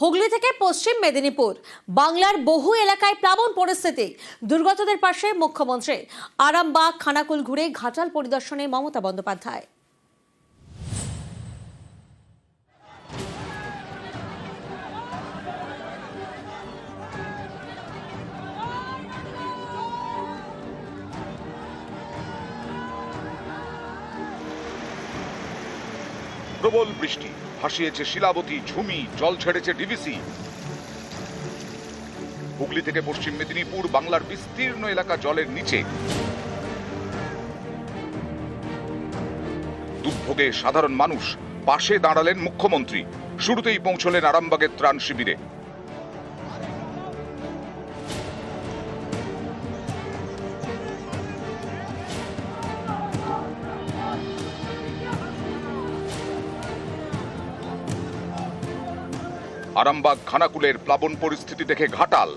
হুগলি থেকে পশ্চিম মেদিনীপুর। বাংলার বহু এলাকায় প্লাবন পরিস্থিতি। দুর্গতদের পাশে মুখ্যমন্ত্রী। আরামবাগ, খানাকুল ঘুরে ঘাটাল পরিদর্শনে মমতা বন্দ্যোপাধ্যায়। প্রবল বৃষ্টি। ভাসিয়েছে শিলাবতী, ঝুমি, জল ছেড়েছে ডিভিসি হুগলি থেকে পশ্চিম মেদিনীপুর, বাংলার বিস্তীর্ণ এলাকা জলের নিচে। দুর্ভোগে সাধারণ মানুষ পাশে দাঁড়ালেন মুখ্যমন্ত্রী। শুরুতেই পৌঁছলেন আরামবাগের ত্রাণ শিবিরে। আরামবাগ খানাকুলের প্লাবন পরিস্থিতি দেখে ঘাটাল।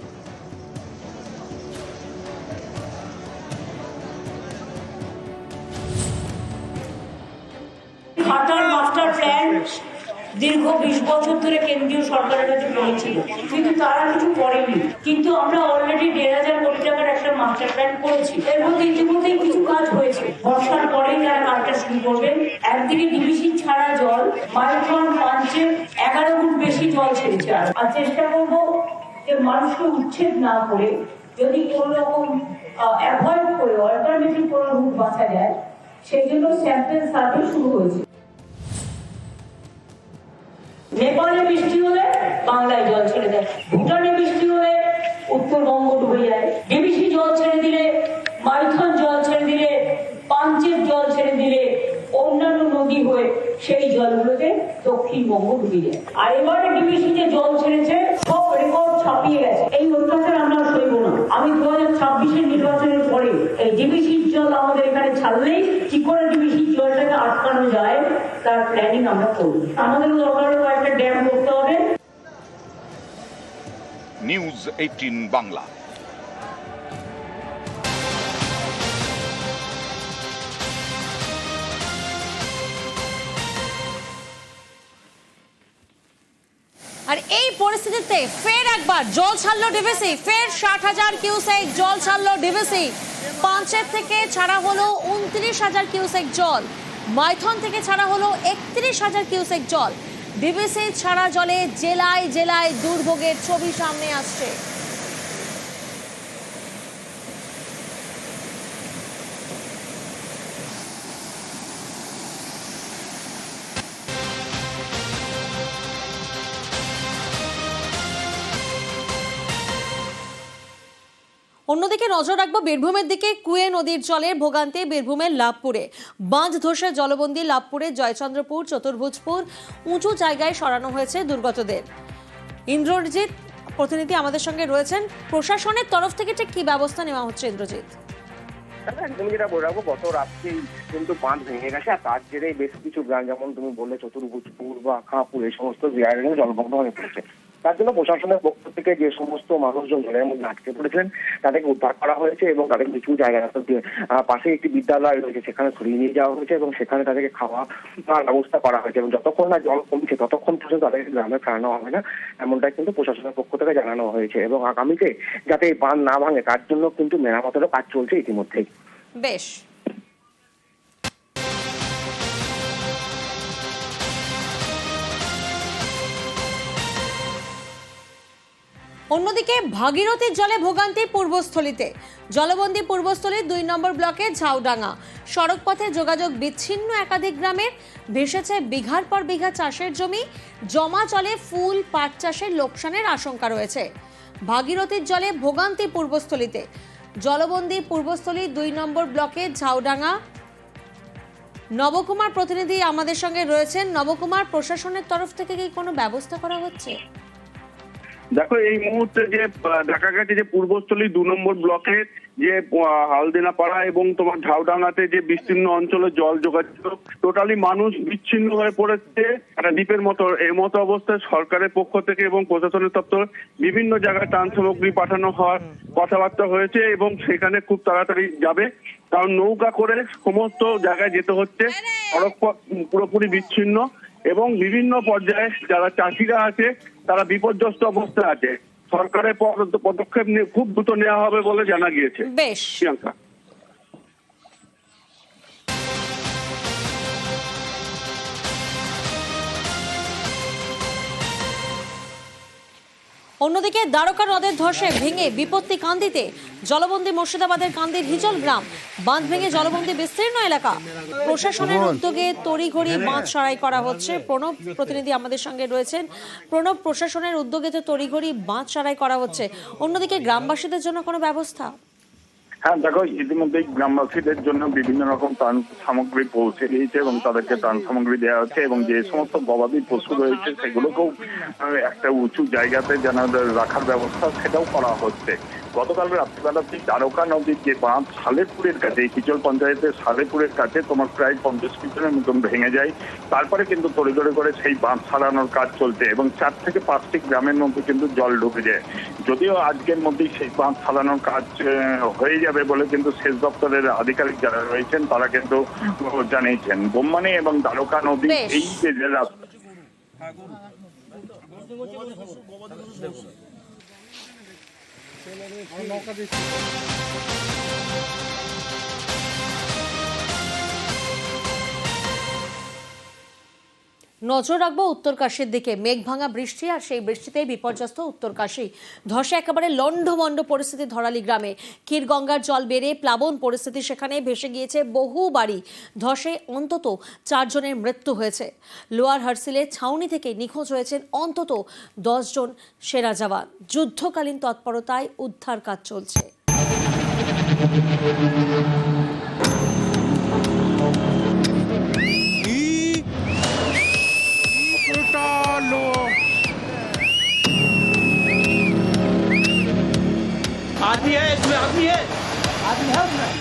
দীর্ঘ বিশ বছর ধরে কেন্দ্রীয় সরকারের কাছে পড়েছিল কিন্তু তারা কিছু করেনি। কিন্তু আমরা অলরেডি দেড় হাজার কোটি টাকার একটা মাস্টার প্ল্যান করেছি। এর মধ্যে ইতিমধ্যেই কিছু কাজ হয়েছে। বর্ষার পরেই তারা কাজটা শুরু করবেন। একদিকে ডিবিসি ছাড়া জল, মাইক্রন পাঞ্চে এগারো ছেড়েছে আর আর চেষ্টা করব যে মানুষকে উচ্ছেদ না করে যদি কোনো রকম অ্যাভয়েড করে অল্টারনেটিভ কোনো রুট বাঁচা যায়, সেই জন্য স্যাম্পেল সার্ভে শুরু হয়েছে। নেপালে বৃষ্টি হলে বাংলায় জল ছেড়ে দেয়। ভুটানে বৃষ্টি হলে উত্তরবঙ্গ ডুবে যায় ডিবিসি জল ছেড়ে দিলে মাইথন জল ছেড়ে দিলে পাঞ্চের জল ছেড়ে দিলে অন্যান্য নদী হয়ে সেই জলগুলোতে জল ছেড়েছে সব রেকর্ড ছাপিয়ে গেছে এই অত্যাচার আমরা সইব না আমি দু হাজার ছাব্বিশের নির্বাচনের পরে এই জল আমাদের এখানে ছাড়লেই কি করে ডিবিসির জলটাকে আটকানো যায় তার প্ল্যানিং আমরা করব আমাদের একটা ড্যাম করতে হবে নিউজ এইটিন বাংলা আর এই পরিস্থিতিতে ফের একবার জল ছাড়লো ডিভিসি ফের ষাট হাজার কিউসেক জল ছাড়লো ডিভিসি পাঁচের থেকে ছাড়া হলো উনত্রিশ হাজার কিউসেক জল। মাইথন থেকে ছাড়া হলো একত্রিশ হাজার কিউসেক জল। ডিভিসি ছাড়া জলে জেলায় জেলায় দুর্ভোগের ছবি সামনে আসছে। অন্যদিকে নজর রাখব বীরভূমের দিকে। কুয়ে নদীর জলের ভোগান্তি বীরভূমের লাভপুরে। বাঁধ ধসে জলবন্দী লাভপুরে জয়চন্দ্রপুর, চতুর্ভুজপুর উঁচু জায়গায় সরানো হয়েছে দুর্গতদের। ইন্দ্রজিৎ প্রতিনিধি আমাদের সঙ্গে রয়েছেন। প্রশাসনের তরফ থেকে ঠিক কি ব্যবস্থা নেওয়া হচ্ছে ইন্দ্রজিৎ? দাদা একদম যেটা বলে রাখব, গত রাত্রেই কিন্তু বাঁধ ভেঙে গেছে, আর তার জেরে বেশ কিছু গ্রাম, যেমন তুমি বললে চতুর্ভুজপুর বা খাঁপুর, এই সমস্ত জলমগ্ন হয়ে পড়েছে। তার জন্য প্রশাসনের পক্ষ থেকে যে সমস্ত মানুষজন জলের মধ্যে আটকে পড়েছিলেন তাদেরকে উদ্ধার করা হয়েছে এবং তাদের কিছু যে, পাশে একটি বিদ্যালয় রয়েছে সেখানে সরিয়ে নিয়ে যাওয়া হয়েছে এবং সেখানে তাদেরকে খাওয়া ব্যবস্থা করা হয়েছে এবং যতক্ষণ না জল কমছে ততক্ষণ পর্যন্ত তাদেরকে গ্রামে ফেরানো হবে না এমনটাই কিন্তু প্রশাসনের পক্ষ থেকে জানানো হয়েছে এবং আগামীতে যাতে এই বাঁধ না ভাঙে তার জন্য কিন্তু মেরামতেরও কাজ চলছে ইতিমধ্যেই। বেশ। অন্যদিকে ভাগীরথীর জলে ভোগান্তি পূর্বস্থলীতে। জলবন্দী পূর্বস্থলীর দুই নম্বর ব্লকে ঝাউডাঙ্গা। সড়কপথে যোগাযোগ বিচ্ছিন্ন একাধিক গ্রামের ভেসেছে বিঘার পর বিঘা চাষের জমি। জমা জলে ফুল, পাট চাষের লোকসানের আশঙ্কা রয়েছে। ভাগীরথীর জলে ভোগান্তি পূর্বস্থলীতে। জলবন্দী পূর্বস্থলী দুই নম্বর ব্লকে ঝাউডাঙ্গা। নবকুমার প্রতিনিধি আমাদের সঙ্গে রয়েছেন। নবকুমার, প্রশাসনের তরফ থেকে কি কোনো ব্যবস্থা করা হচ্ছে? দেখো এই মুহূর্তে যে দেখা গেছে যে পূর্বস্থলী দু নম্বর ব্লকে যে আহ, হালদিনা পাড়া এবং তোমার ঝাউডাঙ্গাতে যে বিস্তীর্ণ অঞ্চলে জল যোগাযোগ টোটালি মানুষ বিচ্ছিন্ন হয়ে পড়েছে একটা দ্বীপের মতো এই মতো অবস্থায় সরকারের পক্ষ থেকে এবং প্রশাসনের দপ্তর বিভিন্ন জায়গায় ত্রাণ সামগ্রী পাঠানো হওয়ার কথাবার্তা হয়েছে এবং সেখানে খুব তাড়াতাড়ি যাবে। কারণ নৌকা করে সমস্ত জায়গায় যেতে হচ্ছে সড়ক পুরোপুরি বিচ্ছিন্ন। এবং বিভিন্ন পর্যায়ে যারা চাষিরা আছে তারা বিপর্যস্ত অবস্থায় আছে। সরকারের পদক্ষেপ নিয়ে খুব দ্রুত নেওয়া হবে বলে জানা গিয়েছে। বেশ। অন্যদিকে দ্বারকা নদের ধসে ভেঙে বিপত্তি কান্দিতে জলবন্দী মুর্শিদাবাদের কান্দির হিজল গ্রাম। বাঁধ ভেঙে জলবন্দী বিস্তীর্ণ এলাকা। প্রশাসনের উদ্যোগে তড়িঘড়ি বাঁধ সরাই করা হচ্ছে। প্রণব প্রতিনিধি আমাদের সঙ্গে রয়েছেন। প্রণব প্রশাসনের উদ্যোগে তো তড়িঘড়ি বাঁধ সরাই করা হচ্ছে। অন্যদিকে গ্রামবাসীদের জন্য কোনো ব্যবস্থা? হ্যাঁ দেখো ইতিমধ্যেই গ্রামবাসীদের জন্য বিভিন্ন রকম ত্রাণ সামগ্রী পৌঁছে দিয়েছে এবং তাদেরকে ত্রাণ সামগ্রী দেওয়া হচ্ছে এবং যে সমস্ত গবাদি পশু রয়েছে, সেগুলোকেও একটা উঁচু জায়গাতে যেন রাখার ব্যবস্থা সেটাও করা হচ্ছে। গতকাল রাত্রিবেলাতে দ্বারকা নদীর যে বাঁধ সালেপুরের কাছে হিচল পঞ্চায়েতের সালেপুরের কাছে তোমার প্রায় পঞ্চাশ মিটারের মতন ভেঙে যায় তারপরে কিন্তু তড়িঘড়ি করে সেই বাঁধ সারানোর কাজ চলছে এবং চার থেকে পাঁচটি গ্রামের মধ্যে কিন্তু জল ঢুকে যায় যদিও আজকের মধ্যেই সেই বাঁধ সারানোর কাজ আহ, হয়ে যাবে বলে কিন্তু সেচ দপ্তরের আধিকারিক যারা রয়েছেন তারা কিন্তু জানিয়েছেন বোম্মানি এবং দ্বারকা নদী এই যে যে রাস্তা নজর রাখব উত্তরকাশীর দিকে। মেঘভাঙা বৃষ্টি আর সেই বৃষ্টিতে বিপর্যস্ত উত্তরকাশী। ধসে একেবারে লণ্ডভণ্ড পরিস্থিতি ধরালি গ্রামে। ক্ষীরগঙ্গার জল বেড়ে প্লাবন পরিস্থিতি সেখানে ভেসে গিয়েছে বহু বাড়ি। ধসে অন্তত চারজনের মৃত্যু হয়েছে। লোয়ার হার্সিলে ছাউনি থেকে নিখোঁজ হয়েছেন অন্তত দশজন সেরা জওয়ান। যুদ্ধকালীন তৎপরতায় উদ্ধার কাজ চলছে। आदमी है इसमें आदमी है। आदमी है उसमें।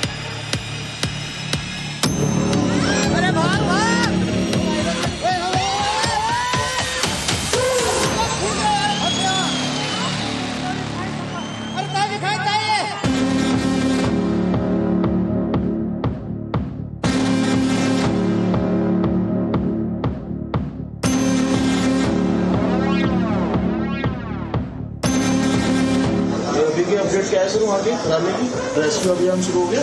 अरे भाग भाग। अपडेट क्या है सर वहाँ की? की? रेस्क्यू अभियान शुरू हो गया?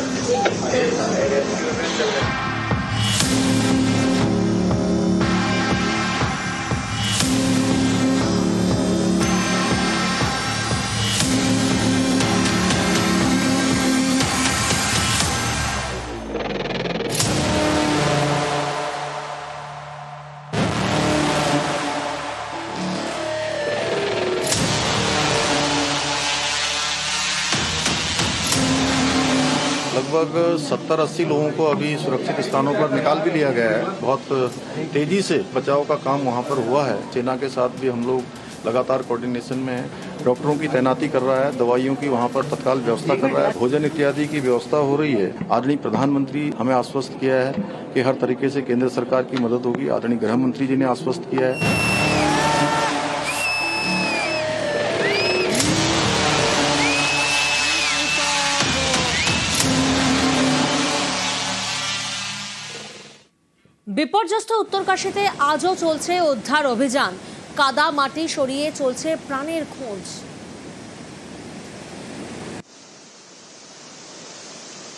लगभग 70-80 लोगों को अभी सुरक्षित स्थानों पर निकाल भी लिया गया है। बहुत तेज़ी से बचाव का काम वहाँ पर हुआ है। सेना के साथ भी हम लोग लगातार कोऑर्डिनेशन में डॉक्टरों की तैनाती कर रहा है, दवाइयों की वहाँ पर तत्काल व्यवस्था कर रहा है। भोजन इत्यादि की व्यवस्था हो रही है। आदरणीय प्रधानमंत्री हमें आश्वस्त किया है कि हर तरीके से केंद्र सरकार की मदद होगी। आदरणीय गृह मंत्री जी ने आश्वस्त किया है। বিপর্যস্ত উত্তরকাশীতে আজও চলছে উদ্ধার অভিযান। কাদা মাটি সরিয়ে চলছে প্রাণের খোঁজ।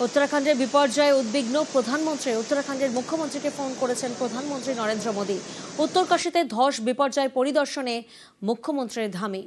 উত্তরাখণ্ডের বিপর্যয়ে উদ্বিগ্ন প্রধানমন্ত্রী। উত্তরাখণ্ডের মুখ্যমন্ত্রীকে ফোন করেছেন প্রধানমন্ত্রী নরেন্দ্র মোদী। উত্তরকাশীতে ধস বিপর্যয় পরিদর্শনে মুখ্যমন্ত্রীর ধামী।